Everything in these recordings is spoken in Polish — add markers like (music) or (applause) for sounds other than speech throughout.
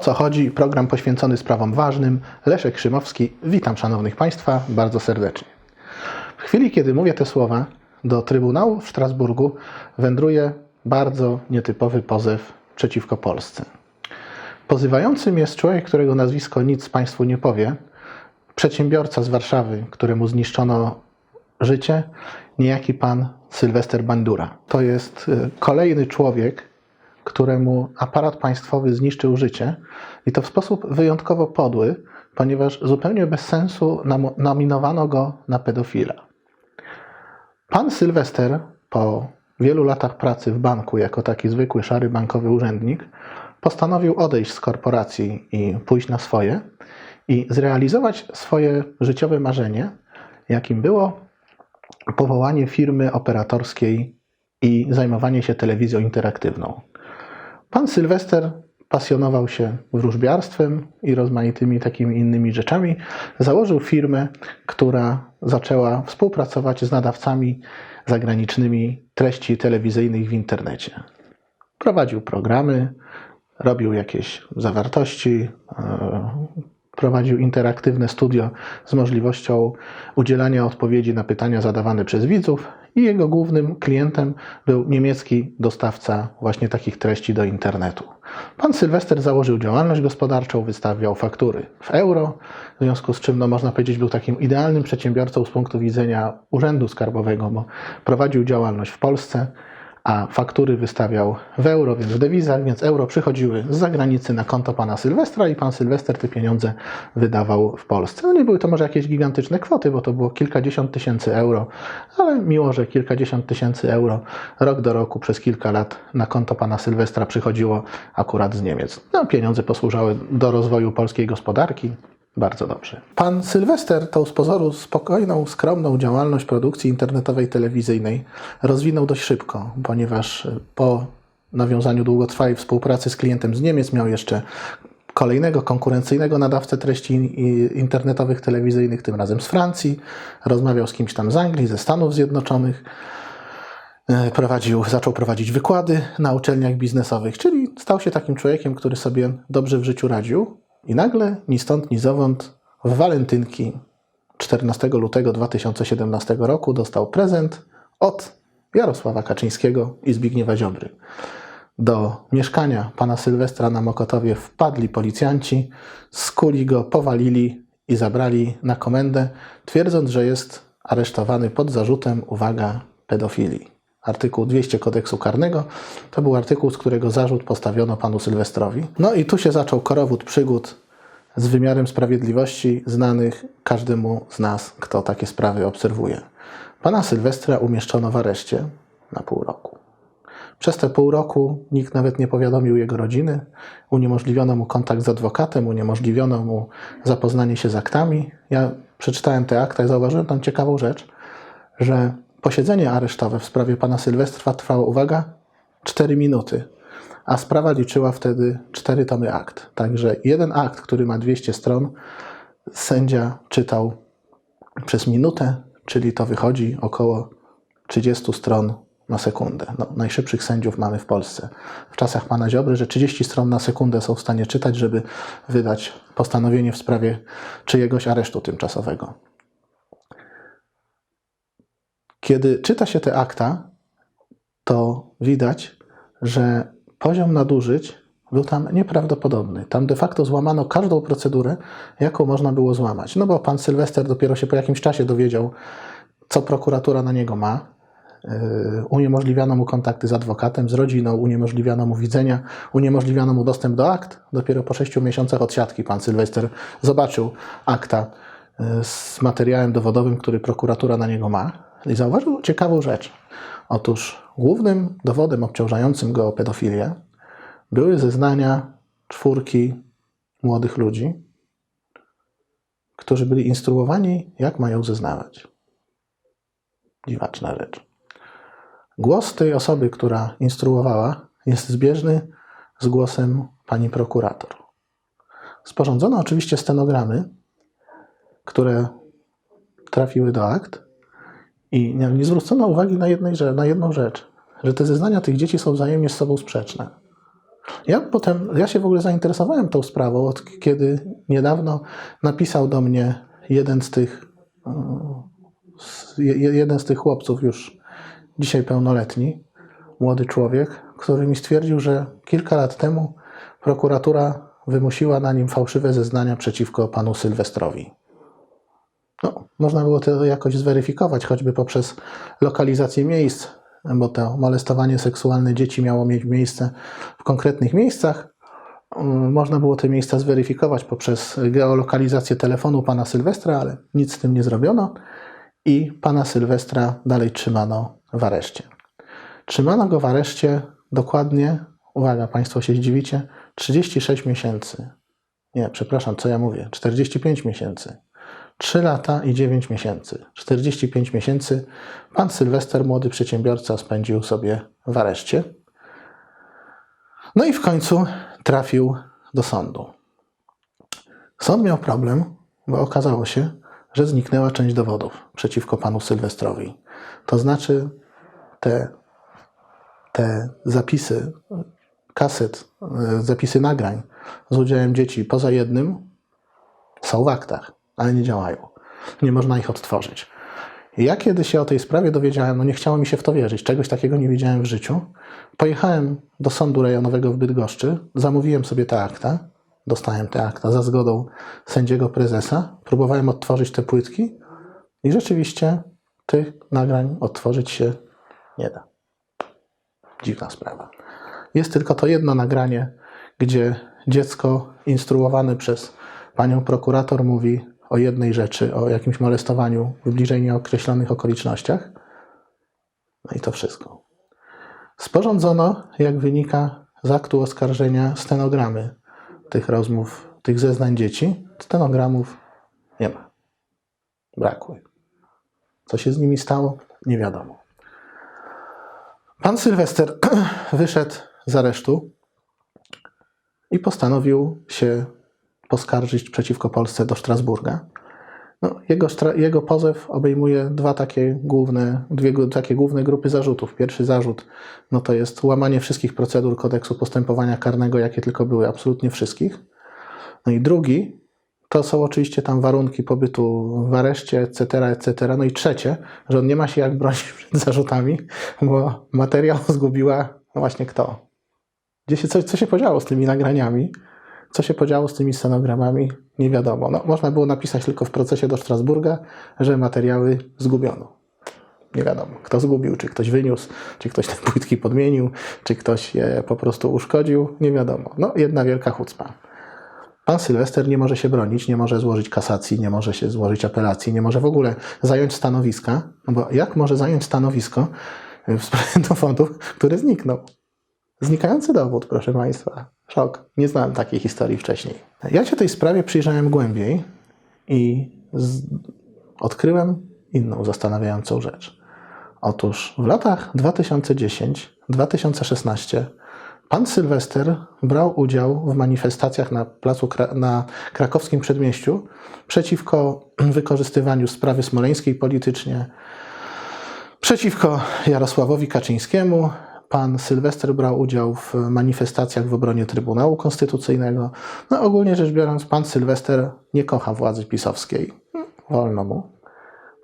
co chodzi? Program poświęcony sprawom ważnym. Leszek Szymowski. Witam szanownych Państwa bardzo serdecznie. W chwili, kiedy mówię te słowa, do Trybunału w Strasburgu wędruje bardzo nietypowy pozew przeciwko Polsce. Pozywającym jest człowiek, którego nazwisko nic Państwu nie powie, przedsiębiorca z Warszawy, któremu zniszczono życie, niejaki pan Sylwester Bandura. To jest y, kolejny człowiek, któremu aparat państwowy zniszczył życie i to w sposób wyjątkowo podły, ponieważ zupełnie bez sensu nominowano go na pedofila. Pan Sylwester po wielu latach pracy w banku jako taki zwykły szary bankowy urzędnik postanowił odejść z korporacji i pójść na swoje i zrealizować swoje życiowe marzenie, jakim było powołanie firmy operatorskiej i zajmowanie się telewizją interaktywną. Pan Sylwester pasjonował się wróżbiarstwem i rozmaitymi takimi innymi rzeczami. Założył firmę, która zaczęła współpracować z nadawcami zagranicznymi treści telewizyjnych w internecie. Prowadził programy, robił jakieś zawartości, e, prowadził interaktywne studio z możliwością udzielania odpowiedzi na pytania zadawane przez widzów i jego głównym klientem był niemiecki dostawca właśnie takich treści do internetu. Pan Sylwester założył działalność gospodarczą, wystawiał faktury w euro, w związku z czym no, można powiedzieć był takim idealnym przedsiębiorcą z punktu widzenia urzędu skarbowego, bo prowadził działalność w Polsce, a faktury wystawiał w euro, więc w dewizach, więc euro przychodziły z zagranicy na konto pana Sylwestra i pan Sylwester te pieniądze wydawał w Polsce. No nie były to może jakieś gigantyczne kwoty, bo to było kilkadziesiąt tysięcy euro, ale miło, że kilkadziesiąt tysięcy euro rok do roku przez kilka lat na konto pana Sylwestra przychodziło akurat z Niemiec. No, pieniądze posłużały do rozwoju polskiej gospodarki. Bardzo dobrze. Pan Sylwester tą z pozoru spokojną, skromną działalność produkcji internetowej, telewizyjnej rozwinął dość szybko, ponieważ po nawiązaniu długotrwałej współpracy z klientem z Niemiec miał jeszcze kolejnego konkurencyjnego nadawcę treści internetowych, telewizyjnych, tym razem z Francji. Rozmawiał z kimś tam z Anglii, ze Stanów Zjednoczonych. E, Prowadził, zaczął prowadzić wykłady na uczelniach biznesowych, czyli stał się takim człowiekiem, który sobie dobrze w życiu radził. I nagle, ni stąd, ni zowąd, w walentynki 14 lutego 2017 roku dostał prezent od Jarosława Kaczyńskiego i Zbigniewa Ziobry. Do mieszkania pana Sylwestra na Mokotowie wpadli policjanci, skuli go, powalili i zabrali na komendę, twierdząc, że jest aresztowany pod zarzutem, uwaga, pedofilii. Artykuł 200 kodeksu karnego to był artykuł, z którego zarzut postawiono panu Sylwestrowi. No i tu się zaczął korowód przygód z wymiarem sprawiedliwości znanych każdemu z nas, kto takie sprawy obserwuje. Pana Sylwestra umieszczono w areszcie na pół roku. Przez te pół roku nikt nawet nie powiadomił jego rodziny, uniemożliwiono mu kontakt z adwokatem, uniemożliwiono mu zapoznanie się z aktami. Ja przeczytałem te akta i zauważyłem tam ciekawą rzecz, że posiedzenie aresztowe w sprawie pana Sylwestra trwało, uwaga, 4 minuty, a sprawa liczyła wtedy 4 tomy akt. Także jeden akt, który ma 200 stron, sędzia czytał przez minutę, czyli to wychodzi około 30 stron na sekundę. No, najszybszych sędziów mamy w Polsce. W czasach pana Ziobry, że 30 stron na sekundę są w stanie czytać, żeby wydać postanowienie w sprawie czyjegoś aresztu tymczasowego. Kiedy czyta się te akta, to widać, że poziom nadużyć był tam nieprawdopodobny. Tam de facto złamano każdą procedurę, jaką można było złamać. No bo pan Sylwester dopiero się po jakimś czasie dowiedział, co prokuratura na niego ma. Yy, Uniemożliwiano mu kontakty z adwokatem, z rodziną, uniemożliwiano mu widzenia, uniemożliwiano mu dostęp do akt. Dopiero po sześciu miesiącach odsiadki pan Sylwester zobaczył akta yy, z materiałem dowodowym, który prokuratura na niego ma i zauważył ciekawą rzecz. Otóż głównym dowodem obciążającym go o pedofilię były zeznania czwórki młodych ludzi, którzy byli instruowani, jak mają zeznawać. Dziwaczna rzecz. Głos tej osoby, która instruowała, jest zbieżny z głosem pani prokurator. Sporządzono oczywiście stenogramy, które trafiły do akt i nie nie zwrócono uwagi na, jednej, na jedną rzecz, że te zeznania tych dzieci są wzajemnie z sobą sprzeczne. Ja potem, ja się w ogóle zainteresowałem tą sprawą, od kiedy niedawno napisał do mnie jeden z tych, mm, jeden z tych chłopców już dzisiaj pełnoletni, młody człowiek, który mi stwierdził, że kilka lat temu prokuratura wymusiła na nim fałszywe zeznania przeciwko panu Sylwestrowi. No, można było to jakoś zweryfikować, choćby poprzez lokalizację miejsc, bo to molestowanie seksualne dzieci miało mieć miejsce w konkretnych miejscach. Mm, Można było te miejsca zweryfikować poprzez geolokalizację telefonu pana Sylwestra, ale nic z tym nie zrobiono i pana Sylwestra dalej trzymano w areszcie. Trzymano go w areszcie dokładnie, uwaga, Państwo się zdziwicie, 36 miesięcy. Nie, przepraszam, co ja mówię? 45 miesięcy. 3 lata i 9 miesięcy. 45 miesięcy pan Sylwester, młody przedsiębiorca, spędził sobie w areszcie. No i w końcu trafił do sądu. Sąd miał problem, bo okazało się, że zniknęła część dowodów przeciwko panu Sylwestrowi. To znaczy te, te zapisy kaset, e, zapisy nagrań z udziałem dzieci poza jednym są w aktach, ale nie działają. Nie można ich odtworzyć. Ja kiedy się o tej sprawie dowiedziałem, no nie chciało mi się w to wierzyć, czegoś takiego nie widziałem w życiu. Pojechałem do sądu rejonowego w Bydgoszczy, zamówiłem sobie te akta, dostałem te akta za zgodą sędziego prezesa, próbowałem odtworzyć te płytki i rzeczywiście tych nagrań odtworzyć się nie da. Dziwna sprawa. Jest tylko to jedno nagranie, gdzie dziecko instruowane przez panią prokurator mówi o jednej rzeczy, o jakimś molestowaniu w bliżej nieokreślonych okolicznościach. No i to wszystko. Sporządzono, jak wynika z aktu oskarżenia, stenogramy tych rozmów, tych zeznań dzieci. Stenogramów nie ma. Brakły. Co się z nimi stało? Nie wiadomo. Pan Sylwester (clears throat) wyszedł z aresztu i postanowił się poskarżyć przeciwko Polsce do Strasburga. No, jego, jego pozew obejmuje dwa takie główne, dwie takie główne grupy zarzutów. Pierwszy zarzut no to jest łamanie wszystkich procedur kodeksu postępowania karnego, jakie tylko były, absolutnie wszystkich. No i drugi to są oczywiście tam warunki pobytu w areszcie, etc., etc. No i trzecie, że on nie ma się jak bronić (laughs) przed zarzutami, bo materiał zgubiła właśnie kto? Gdzie się, co, co się podziało z tymi nagraniami? Co się podziało z tymi scenogramami? Nie wiadomo. No, można było napisać tylko w procesie do Strasburga, że materiały zgubiono. Nie wiadomo, kto zgubił, czy ktoś wyniósł, czy ktoś te płytki podmienił, czy ktoś je po prostu uszkodził. Nie wiadomo. No, jedna wielka chucpa. Pan Sylwester nie może się bronić, nie może złożyć kasacji, nie może się złożyć apelacji, nie może w ogóle zająć stanowiska, no bo jak może zająć stanowisko w sprawie (laughs) dowodu, który zniknął? Znikający dowód, proszę Państwa. Szok. Nie znałem takiej historii wcześniej. Ja się tej sprawie przyjrzałem głębiej i z... odkryłem inną zastanawiającą rzecz. Otóż w latach 2010-2016 pan Sylwester brał udział w manifestacjach na placu na krakowskim przedmieściu przeciwko (clears throat) wykorzystywaniu sprawy smoleńskiej politycznie, przeciwko Jarosławowi Kaczyńskiemu. Pan Sylwester brał udział w manifestacjach w obronie Trybunału Konstytucyjnego. No ogólnie rzecz biorąc, pan Sylwester nie kocha władzy pisowskiej. Wolno mu.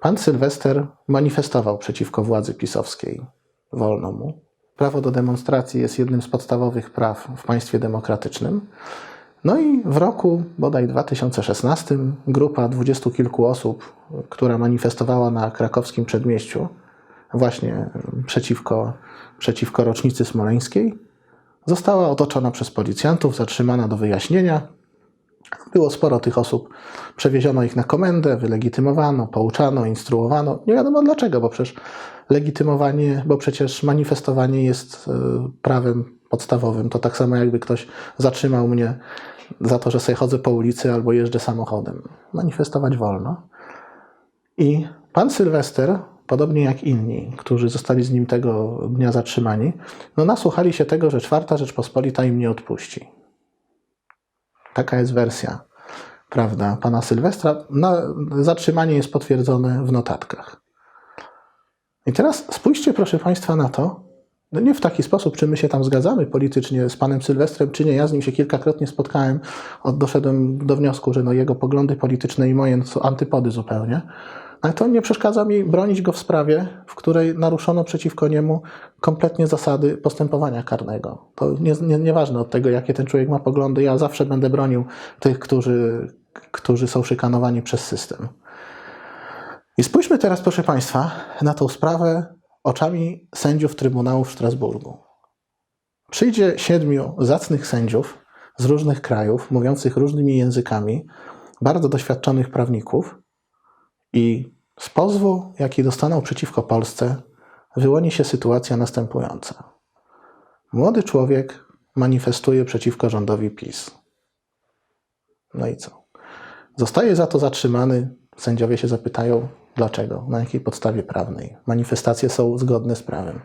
Pan Sylwester manifestował przeciwko władzy pisowskiej. Wolno mu. Prawo do demonstracji jest jednym z podstawowych praw w państwie demokratycznym. No i w roku bodaj 2016 grupa dwudziestu kilku osób, która manifestowała na krakowskim przedmieściu właśnie przeciwko, przeciwko rocznicy smoleńskiej, została otoczona przez policjantów, zatrzymana do wyjaśnienia. Było sporo tych osób. Przewieziono ich na komendę, wylegitymowano, pouczano, instruowano. Nie wiadomo dlaczego, bo przecież legitymowanie, bo przecież manifestowanie jest e, prawem podstawowym. To tak samo jakby ktoś zatrzymał mnie za to, że sobie chodzę po ulicy albo jeżdżę samochodem. Manifestować wolno. I pan Sylwester, podobnie jak inni, którzy zostali z nim tego dnia zatrzymani, no nasłuchali się tego, że czwarta Rzeczpospolita im nie odpuści. Taka jest wersja, prawda, pana Sylwestra. Zatrzymanie jest potwierdzone w notatkach. I teraz spójrzcie, proszę Państwa, na to, no nie w taki sposób, czy my się tam zgadzamy politycznie z panem Sylwestrem, czy nie. Ja z nim się kilkakrotnie spotkałem, doszedłem do wniosku, że no jego poglądy polityczne i moje są antypody zupełnie. Ale to nie przeszkadza mi bronić go w sprawie, w której naruszono przeciwko niemu kompletnie zasady postępowania karnego. To nie, nie, nieważne od tego, jakie ten człowiek ma poglądy, ja zawsze będę bronił tych, którzy, którzy są szykanowani przez system. I spójrzmy teraz, proszę Państwa, na tą sprawę oczami sędziów Trybunału w Strasburgu. Przyjdzie siedmiu zacnych sędziów z różnych krajów, mówiących różnymi językami, bardzo doświadczonych prawników, i z pozwu, jaki dostaną przeciwko Polsce, wyłoni się sytuacja następująca. Młody człowiek manifestuje przeciwko rządowi PiS. No i co? Zostaje za to zatrzymany. Sędziowie się zapytają, dlaczego, na jakiej podstawie prawnej. Manifestacje są zgodne z prawem.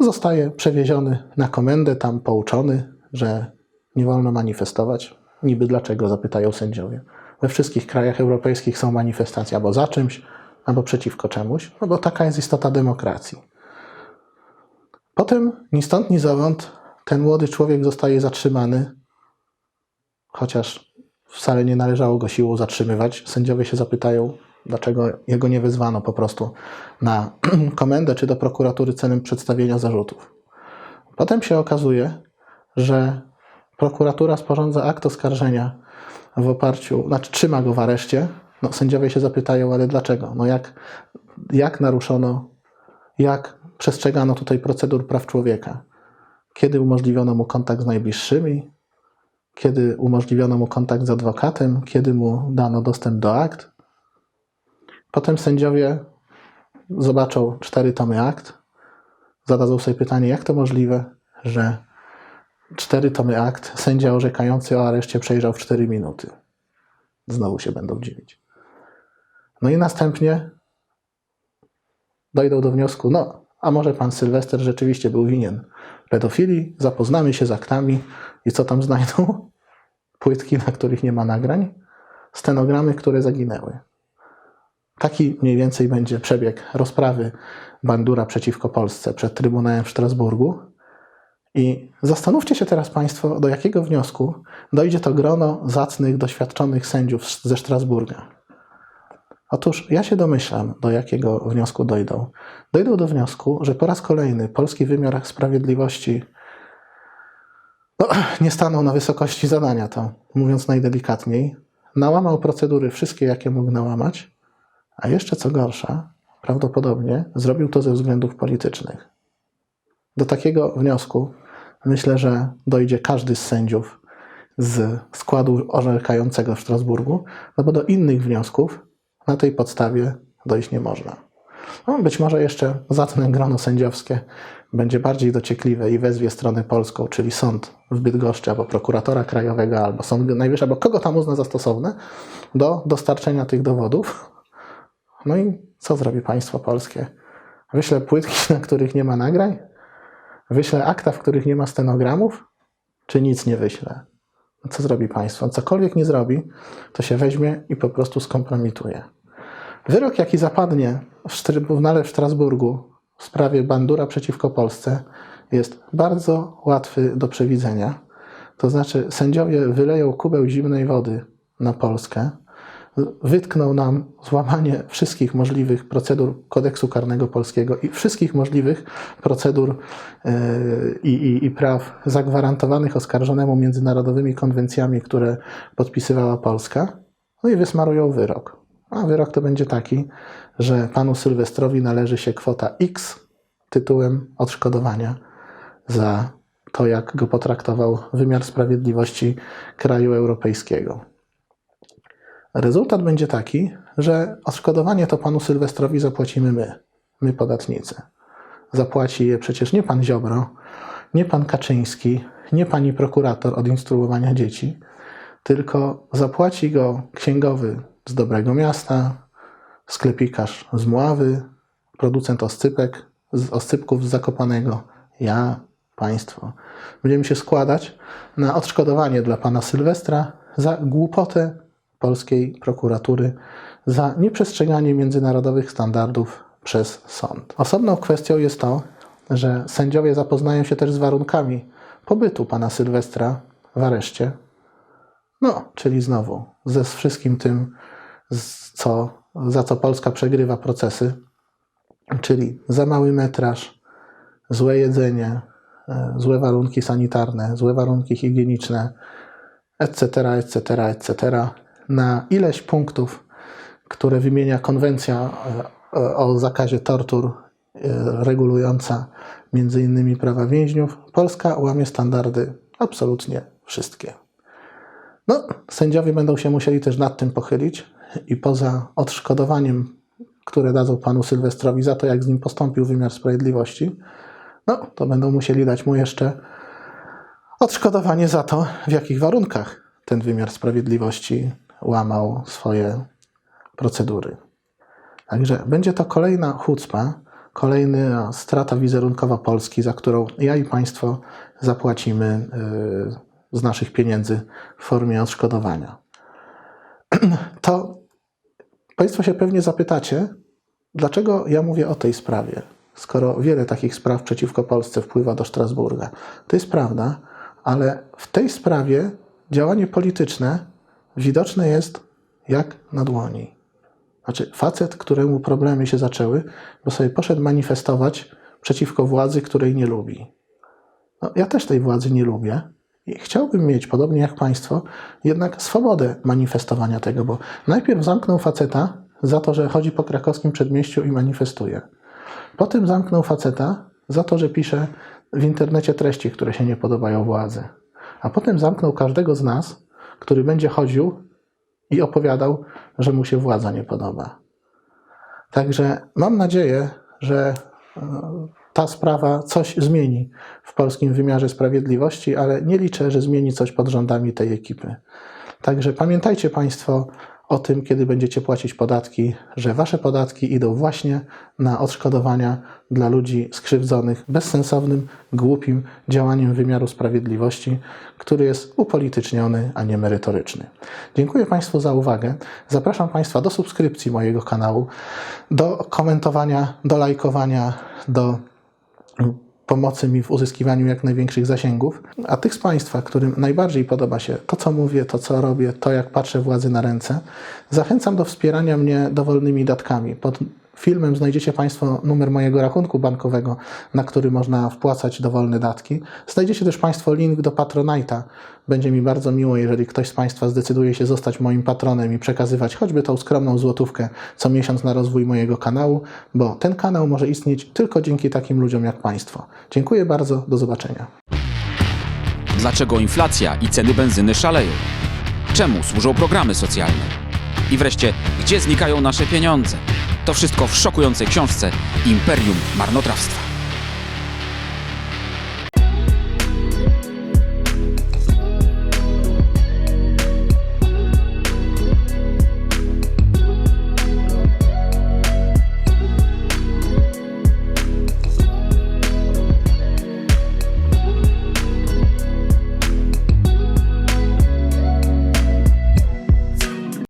Zostaje przewieziony na komendę, tam pouczony, że nie wolno manifestować. Niby dlaczego, zapytają sędziowie. We wszystkich krajach europejskich są manifestacje albo za czymś, albo przeciwko czemuś, no bo taka jest istota demokracji. Potem ni stąd, ni zowąd ten młody człowiek zostaje zatrzymany, chociaż wcale nie należało go siłą zatrzymywać. Sędziowie się zapytają, dlaczego jego nie wezwano po prostu na (clears throat) komendę czy do prokuratury celem przedstawienia zarzutów. Potem się okazuje, że prokuratura sporządza akt oskarżenia w oparciu, znaczy trzyma go w areszcie. No, sędziowie się zapytają, ale dlaczego? No jak, jak naruszono, jak przestrzegano tutaj procedur praw człowieka? Kiedy umożliwiono mu kontakt z najbliższymi? Kiedy umożliwiono mu kontakt z adwokatem? Kiedy mu dano dostęp do akt? Potem sędziowie zobaczą cztery tomy akt, zadadzą sobie pytanie, jak to możliwe, że cztery tomy akt sędzia orzekający o areszcie przejrzał w 4 minuty. Znowu się będą dziwić. No i następnie dojdą do wniosku, no, a może pan Sylwester rzeczywiście był winien pedofilii, zapoznamy się z aktami i co tam znajdą? (laughs) Płytki, na których nie ma nagrań, stenogramy, które zaginęły. Taki mniej więcej będzie przebieg rozprawy Bandura przeciwko Polsce przed Trybunałem w Strasburgu. I zastanówcie się teraz Państwo, do jakiego wniosku dojdzie to grono zacnych, doświadczonych sędziów ze Strasburga. Otóż ja się domyślam, do jakiego wniosku dojdą. Dojdą do wniosku, że po raz kolejny polski wymiar sprawiedliwości no, (clears throat) nie stanął na wysokości zadania, to mówiąc najdelikatniej. Nałamał procedury wszystkie, jakie mógł nałamać, a jeszcze co gorsza, prawdopodobnie zrobił to ze względów politycznych. Do takiego wniosku myślę, że dojdzie każdy z sędziów z składu orzekającego w Strasburgu, no bo do innych wniosków na tej podstawie dojść nie można. No, być może jeszcze zacne grono sędziowskie będzie bardziej dociekliwe i wezwie stronę polską, czyli sąd w Bydgoszczy, albo prokuratora krajowego, albo sąd najwyższy, albo kogo tam uzna za stosowne, do dostarczenia tych dowodów. No i co zrobi państwo polskie? Wyśle płytki, (laughs) na których nie ma nagrań? Wyślę akta, w których nie ma stenogramów, czy nic nie wyślę? No Co zrobi państwo? Cokolwiek nie zrobi, to się weźmie i po prostu skompromituje. Wyrok, jaki zapadnie w Trybunale w Strasburgu w sprawie Bandura przeciwko Polsce, jest bardzo łatwy do przewidzenia. To znaczy, sędziowie wyleją kubeł zimnej wody na Polskę, wytknął nam złamanie wszystkich możliwych procedur kodeksu karnego polskiego i wszystkich możliwych procedur yy, i, i, i praw zagwarantowanych oskarżonemu międzynarodowymi konwencjami, które podpisywała Polska, no i wysmarują wyrok. A wyrok to będzie taki, że panu Sylwestrowi należy się kwota X tytułem odszkodowania za to, jak go potraktował wymiar sprawiedliwości kraju europejskiego. Rezultat będzie taki, że odszkodowanie to panu Sylwestrowi zapłacimy my, my podatnicy. Zapłaci je przecież nie pan Ziobro, nie pan Kaczyński, nie pani prokurator od instruowania dzieci, tylko zapłaci go księgowy z dobrego miasta, sklepikarz z Mławy, producent oscypek, z oscypków z Zakopanego, ja, państwo. Będziemy się składać na odszkodowanie dla pana Sylwestra za głupotę polskiej prokuratury za nieprzestrzeganie międzynarodowych standardów przez sąd. Osobną kwestią jest to, że sędziowie zapoznają się też z warunkami pobytu pana Sylwestra w areszcie. No, czyli znowu ze wszystkim tym, co, za co Polska przegrywa procesy, czyli za mały metraż, złe jedzenie, e, złe warunki sanitarne, złe warunki higieniczne, etc., etc., etc., na ileś punktów, które wymienia konwencja e, e, o zakazie tortur e, regulująca innymi prawa więźniów, Polska łamie standardy absolutnie wszystkie. No, sędziowie będą się musieli też nad tym pochylić i poza odszkodowaniem, które dadzą panu Sylwestrowi za to, jak z nim postąpił wymiar sprawiedliwości, no, to będą musieli dać mu jeszcze odszkodowanie za to, w jakich warunkach ten wymiar sprawiedliwości łamał swoje procedury. Także będzie to kolejna chucpa, kolejna strata wizerunkowa Polski, za którą ja i Państwo zapłacimy yy, z naszych pieniędzy w formie odszkodowania. (clears throat) To Państwo się pewnie zapytacie, dlaczego ja mówię o tej sprawie, skoro wiele takich spraw przeciwko Polsce wpływa do Strasburga. To jest prawda, ale w tej sprawie działanie polityczne widoczne jest jak na dłoni. Znaczy, facet, któremu problemy się zaczęły, bo sobie poszedł manifestować przeciwko władzy, której nie lubi. No, ja też tej władzy nie lubię i chciałbym mieć, podobnie jak Państwo, jednak swobodę manifestowania tego, bo najpierw zamknął faceta za to, że chodzi po krakowskim przedmieściu i manifestuje. Potem zamknął faceta za to, że pisze w internecie treści, które się nie podobają władzy. A potem zamknął każdego z nas, który będzie chodził i opowiadał, że mu się władza nie podoba. Także mam nadzieję, że e, ta sprawa coś zmieni w polskim wymiarze sprawiedliwości, ale nie liczę, że zmieni coś pod rządami tej ekipy. Także pamiętajcie Państwo o tym, kiedy będziecie płacić podatki, że Wasze podatki idą właśnie na odszkodowania dla ludzi skrzywdzonych bezsensownym, głupim działaniem wymiaru sprawiedliwości, który jest upolityczniony, a nie merytoryczny. Dziękuję Państwu za uwagę. Zapraszam Państwa do subskrypcji mojego kanału, do komentowania, do lajkowania, do pomocy mi w uzyskiwaniu jak największych zasięgów. A tych z Państwa, którym najbardziej podoba się to, co mówię, to, co robię, to, jak patrzę władzy na ręce, zachęcam do wspierania mnie dowolnymi datkami. Pod filmem znajdziecie Państwo numer mojego rachunku bankowego, na który można wpłacać dowolne datki. Znajdziecie też Państwo link do Patronite'a. Będzie mi bardzo miło, jeżeli ktoś z Państwa zdecyduje się zostać moim patronem i przekazywać choćby tą skromną złotówkę co miesiąc na rozwój mojego kanału, bo ten kanał może istnieć tylko dzięki takim ludziom jak Państwo. Dziękuję bardzo, do zobaczenia. Dlaczego inflacja i ceny benzyny szaleją? Czemu służą programy socjalne? I wreszcie, gdzie znikają nasze pieniądze? To wszystko w szokującej książce Imperium Marnotrawstwa.